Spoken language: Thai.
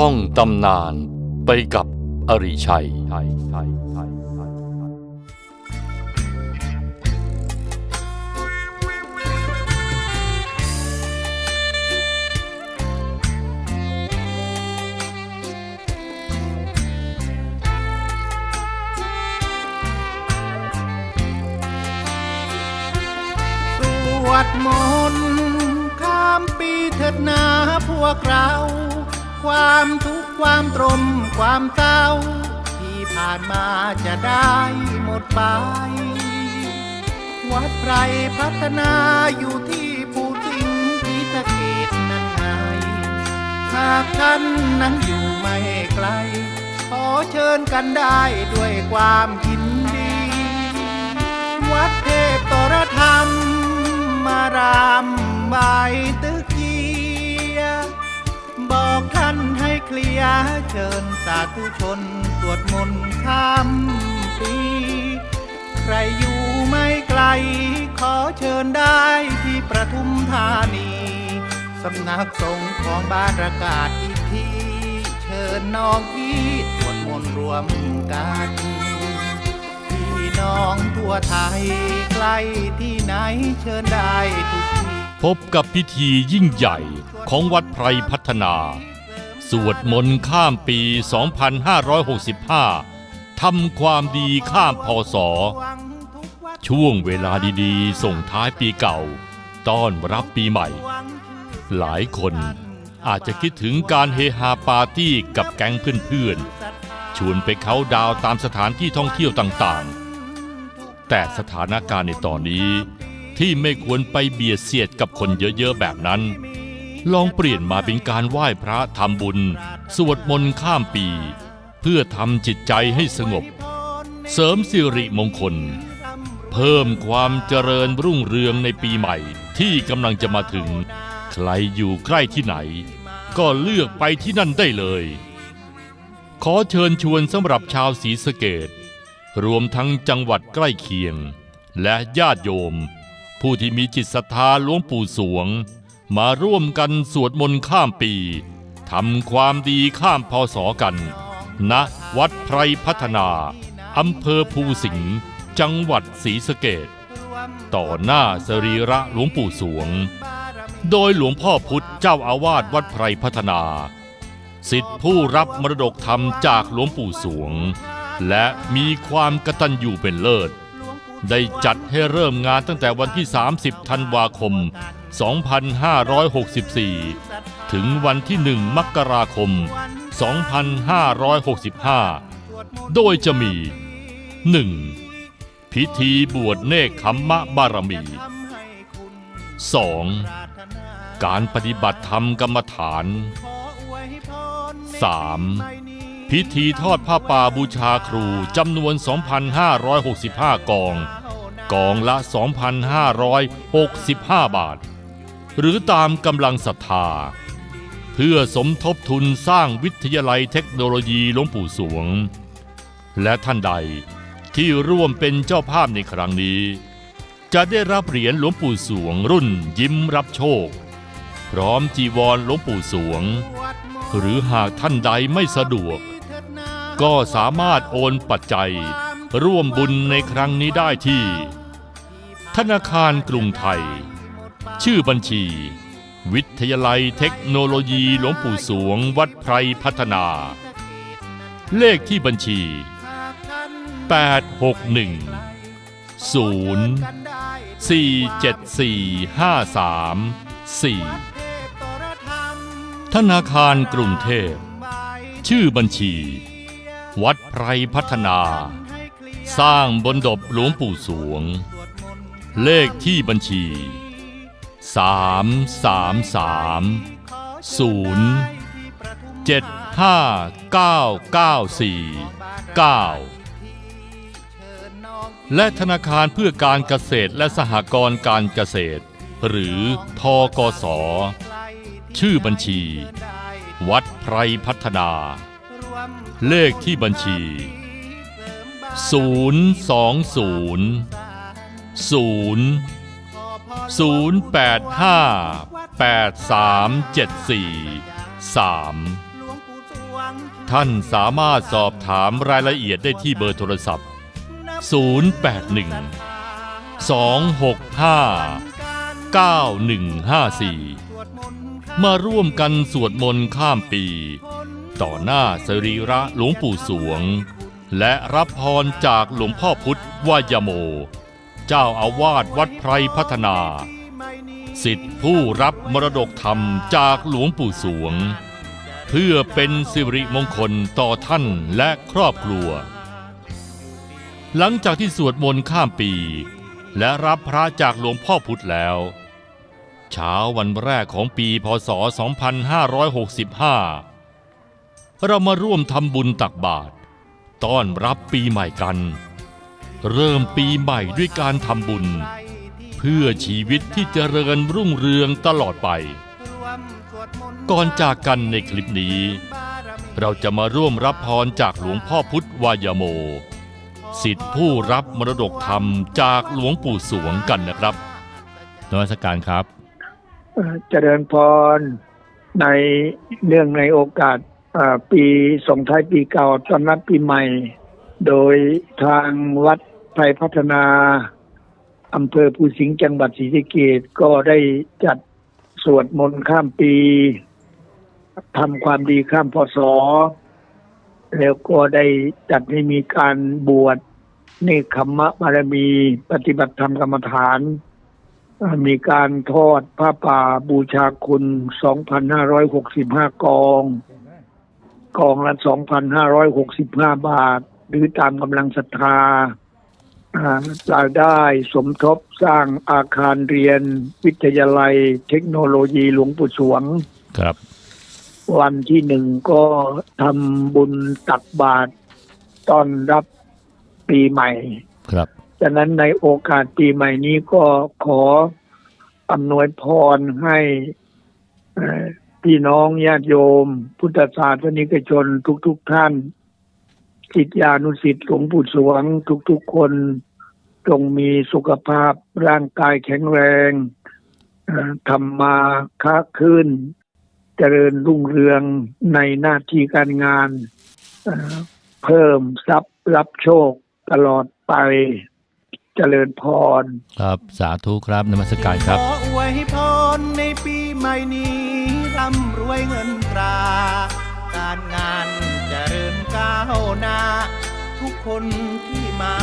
ท่องตำนานไปกับอริชัย สวดมนต์ข้ามปีเถิดนาพวกเรา ความทุกข์ความตรมความเศร้า ที่ผ่านมาจะได้หมดไป วัดไพรพัฒนาอยู่ที่ภูสิงห์ศรีสะเกดนั่นไงหากท่านนั้นอยู่ไม่ไกล ขอเชิญกันได้ด้วยความยินดี วัดเทพตรธรรมมารามบายตึก ลียเชิญสาธุชนสวดมนต์ข้ามปี ใครอยู่ไม่ไกล ขอเชิญได้ที่ประทุมธานีสำนักสงฆ์ของบ้านประกาศอีกที เชิญน้องพี่สวดมนต์รวมกันพี่น้องทั่วไทยใกล้ที่ไหนเชิญได้ทุกที่พบกับพิธียิ่งใหญ่ของวัดไพรพัฒนา สวดมนต์ข้ามปี 2565 ทำความดีข้ามพศ ช่วงเวลาดีๆ ส่งท้ายปีเก่า ต้อนรับปีใหม่ หลายคนอาจจะคิดถึงการเฮฮาปาร์ตี้กับแก๊งเพื่อนๆ ชวนไปเขาดาวตามสถานที่ท่องเที่ยวต่างๆ แต่สถานการณ์ในตอนนี้ที่ไม่ควรไปเบียดเสียดกับคนเยอะๆแบบนั้น ลองเปลี่ยนมาเป็นการไหว้พระทำบุญ สวดมนต์ข้ามปี เพื่อทำจิตใจให้สงบ เสริมสิริมงคล เพิ่มความเจริญรุ่งเรืองในปีใหม่ที่กำลังจะมาถึง ใครอยู่ใกล้ที่ไหน ก็เลือกไปที่นั่นได้เลย ขอเชิญชวนสำหรับชาวศรีสะเกดรวมทั้งจังหวัดใกล้เคียง และญาติโยม ผู้ที่มีจิตศรัทธาหลวงปู่สวง มาร่วมกันสวดมนต์ข้ามปีทำความดีข้ามพศกันณวัดไพรพัฒนาอำเภอภูสิงห์จังหวัดศรีสะเกดต่อหน้าสรีระหลวงปู่สวง โดยหลวงพ่อพุธเจ้าอาวาสวัดไพรพัฒนา สิทธิผู้รับมรดกธรรมจากหลวงปู่สวง และมีความกตัญญูเป็นเลิศ ได้จัดให้เริ่มงานตั้งแต่วันที่ 30 ธันวาคม 2564 ถึงวันที่ 1 มกราคม 2565 โดยจะมี 1. พิธีบวชเนกขัมมะบารมี 2. การปฏิบัติธรรมกรรมฐาน 3. พิธีทอดผ้าป่าบูชาครูจำนวน 2,565 กอง กองละ 2,565 บาท หรือตามกำลังศรัทธา เพื่อสมทบทุนสร้างวิทยาลัยเทคโนโลยีหลวงปู่สวง และท่านใดที่ร่วมเป็นเจ้าภาพในครั้งนี้ จะได้รับเหรียญหลวงปู่สวงรุ่นยิ้มรับโชค พร้อมจีวรหลวงปู่สวง หรือหากท่านใดไม่สะดวก ก็สามารถโอนปัจจัย ร่วมบุญในครั้งนี้ได้ที่ ธนาคารกรุงไทย ชื่อบัญชี วิทยาลัยเทคโนโลยีหลวงปู่สวงวัดไพรพัฒนา เลขที่บัญชี 861 0 474534 ธนาคารกรุงเทพ ชื่อบัญชี วัดไพรพัฒนา สร้างบนดบหลวงปู่สวง เลขที่บัญชี 3 3 3 0 7 5 9 9 4 9และธนาคารเพื่อการเกษตรและสหกรณ์การเกษตร หรือทกส ชื่อบัญชี วัดไพรพัฒนา เลขที่บัญชี 020 0 085 8374 3 ท่านสามารถสอบถามรายละเอียดได้ที่เบอร์โทรศัพท์ 081 265 9154 มาร่วมกันสวดมนต์ข้ามปี ต่อหน้าสรีระหลวงปู่สวง และรับพรจากหลวงพ่อพุทธวายโม เจ้าอาวาสวัดไพรพัฒนา สิทธิผู้รับมรดกธรรมจากหลวงปู่สวง เพื่อเป็นสิริมงคลต่อท่านและครอบครัว หลังจากที่สวดมนต์ข้ามปี และรับพระจากหลวงพ่อพุธแล้วเช้าวันแรกของปีพศ 2565 เรามาร่วมทำบุญตักบาตรต้อนรับปีใหม่กัน เริ่มปีใหม่ด้วยการทำบุญ เพื่อชีวิตที่เจริญรุ่งเรืองตลอดไป ก่อนจากกันในคลิปนี้ เราจะมาร่วมรับพรจากหลวงพ่อพุทธวายโม สิทธิผู้รับมรดกธรรมจากหลวงปู่สวงกันนะครับนมัสการครับเอ่อเจริญพรในเนื่องในโอกาสปีส่งท้ายปีเก่าตอนรับปีใหม่ โดยทางวัด ไพรพัฒนาอำเภอภูสิงห์จังหวัดศรีสะเกษก็ได้จัดสวดมนต์ข้ามปีทำความดีข้ามพศแล้วก็ได้จัดให้มีการบวชเนคขมมะบารมี ปฏิบัติธรรมกรรมฐาน มีการทอดผ้าป่าบูชาคุณ 2,565 กอง กองละ 2,565 บาท หรือตามกำลังศรัทธา รายได้สมทบสร้างอาคารเรียน วิทยาลัย เทคโนโลยีหลวงปู่สวง ครับ วันที่หนึ่งก็ทำบุญตักบาตรต้อนรับปีใหม่ ครับฉะนั้นในโอกาสปีใหม่นี้ก็ขออำนวยพรให้เอ่อพี่น้องญาติโยม พุทธศาสนิกชนทุกๆทท่าน ศิษยานุศิษย์หลวงปู่สวงทุกๆคนจงมีสุขภาพร่างกายแข็งแรงเอ่อทำมาค้าขึ้น เจริญรุ่งเรืองในหน้าที่การงานเอ่อเพิ่มทรัพย์รับโชคตลอดไปเจริญพร ครับสาธุครับนมัสการครับ ขออวยพรในปีใหม่นี้ร่ำรวยเงินตรา การงานจเจริญก้าวหน้า ทุกคนที่มา